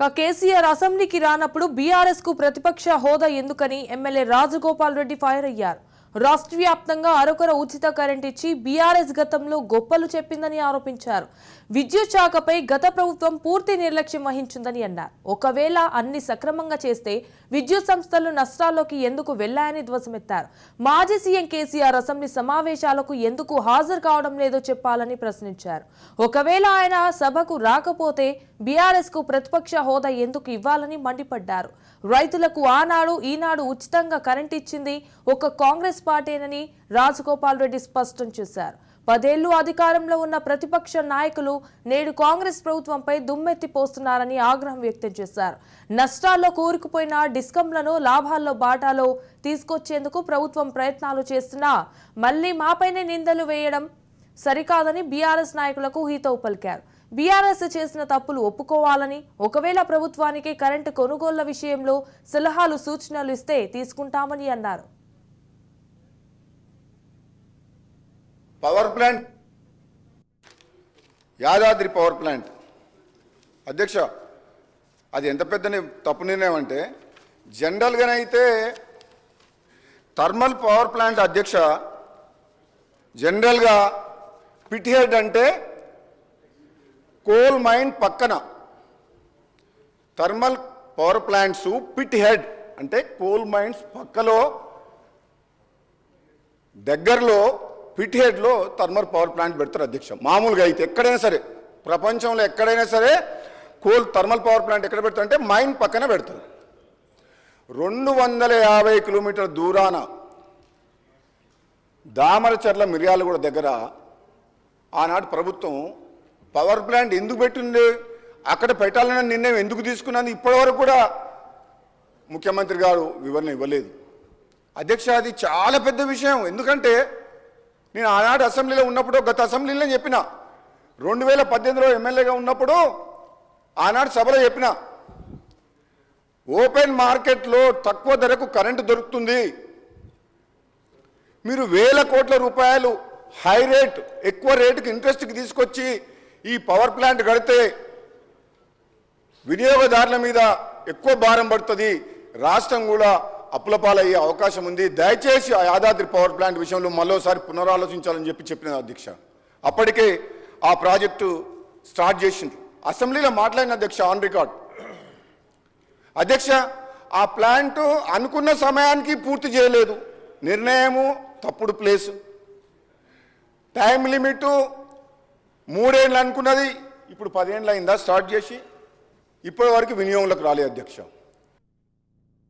కా కేసీఆర్ అసెంబ్లీకి రానప్పుడు బీఆర్ఎస్కు ప్రతిపక్ష హోదా ఎందుకని ఎమ్మెల్యే రాజగోపాల్ రెడ్డి ఫైర్ అయ్యారు. రాష్ట్ర వ్యాప్తంగా అరకొర ఉచిత కరెంట్ ఇచ్చి బీఆర్ఎస్ గతంలో గొప్పలు చెప్పిందని ఆరోపించారు. విద్యుత్ శాఖపై గత ప్రభుత్వం పూర్తి నిర్లక్ష్యం వహించిందని అన్నారు. ఒకవేళ అన్ని సక్రమంగా చేస్తే విద్యుత్ సంస్థలు నష్టాల్లోకి ఎందుకు వెళ్ళాయని ధ్వసమెత్తారు మాజీ సీఎం కేసీఆర్ అసెంబ్లీ సమావేశాలకు ఎందుకు హాజరు కావడం లేదో చెప్పాలని ప్రశ్నించారు. ఒకవేళ ఆయన సభకు రాకపోతే బీఆర్ఎస్కు ప్రతిపక్ష హోదా ఎందుకు ఇవ్వాలని మండిపడ్డారు. రైతులకు ఆనాడు ఈనాడు ఉచితంగా కరెంట్ ఇచ్చింది ఒక కాంగ్రెస్ పార్టీనని రాజగోపాల్ రెడ్డి స్పష్టం చేశారు. పదేళ్ళు అధికారంలో ఉన్న ప్రతిపక్ష నాయకులు నేడు కాంగ్రెస్ ప్రభుత్వంపై దుమ్మెత్తి పోస్తున్నారని ఆగ్రహం వ్యక్తం చేశారు. నష్టాల్లో కూరుకుపోయిన డిస్కంలను లాభాల్లో బాటాలో తీసుకొచ్చేందుకు ప్రభుత్వం ప్రయత్నాలు చేస్తున్నా మళ్ళీ మాపైనే నిందలు వేయడం సరికాదని బీఆర్ఎస్ నాయకులకు హితవు పలికారు. బీఆర్ఎస్ చేసిన తప్పులు ఒప్పుకోవాలని ఒకవేళ ప్రభుత్వానికి కరెంటు కొనుగోళ్ళ విషయంలో సలహాలు సూచనలు ఇస్తే తీసుకుంటామని అన్నారు. Power plant. Yadadri power plant. అధ్యక్ష అది ఎంత పెద్ద తప్పు నిర్ణయం అంటే జనరల్గానైతే థర్మల్ పవర్ ప్లాంట్ అధ్యక్ష జనరల్గా పిట్ హెడ్ అంటే కోల్ మైన్ పక్కన. Thermal power plants pit head అంటే కోల్ మైన్స్ పక్కలో దగ్గరలో పిట్హెడ్లో థర్మల్ పవర్ ప్లాంట్ పెడతారు అధ్యక్ష. మామూలుగా అయితే ఎక్కడైనా సరే ప్రపంచంలో ఎక్కడైనా సరే కోల్ థర్మల్ పవర్ ప్లాంట్ ఎక్కడ పెడతారు అంటే మైన్ పక్కన పెడతారు. రెండు వందల యాభై కిలోమీటర్ల దూరాన దామరచర్ల మిర్యాలగూడ దగ్గర ఆనాడు ప్రభుత్వం పవర్ ప్లాంట్ ఎందుకు పెట్టింది? అక్కడ పెట్టాలన్న నిర్ణయం ఎందుకు తీసుకున్నది? ఇప్పటివరకు కూడా ముఖ్యమంత్రి గారు వివరణ ఇవ్వలేదు. అధ్యక్ష అది చాలా పెద్ద విషయం. ఎందుకంటే నేను ఆనాడు అసెంబ్లీలో ఉన్నప్పుడు గత అసెంబ్లీలో చెప్పిన. రెండు వేల పద్దెనిమిదిలో ఎమ్మెల్యేగా ఉన్నప్పుడు ఆనాడు సభలో చెప్పిన. ఓపెన్ మార్కెట్లో తక్కువ ధరకు కరెంటు దొరుకుతుంది. మీరు వేల కోట్ల రూపాయలు హై రేట్ ఎక్కువ రేటుకి ఇంట్రెస్ట్కి తీసుకొచ్చి ఈ పవర్ ప్లాంట్ కడితే వినియోగదారుల మీద ఎక్కువ భారం పడుతుంది. రాష్ట్రం కూడా అప్పుల పాలయ్యే అవకాశం ఉంది. దయచేసి ఆ యాదాద్రి పవర్ ప్లాంట్ విషయంలో మరోసారి పునరాలోచించాలని చెప్పి చెప్పిన అధ్యక్ష. అప్పటికే ఆ ప్రాజెక్టు స్టార్ట్ చేసిండ్రు అసెంబ్లీలో మాట్లాడిన అధ్యక్ష ఆన్ రికార్డ్. అధ్యక్ష ఆ ప్లాంట్ అనుకున్న సమయానికి పూర్తి చేయలేదు. నిర్ణయము తప్పుడు ప్లేసు. టైం లిమిట్ మూడేళ్ళు అనుకున్నది. ఇప్పుడు పదేళ్ళు అయిందా స్టార్ట్ చేసి? ఇప్పటి వరకు వినియోగంలోకి రాలేదు అధ్యక్ష.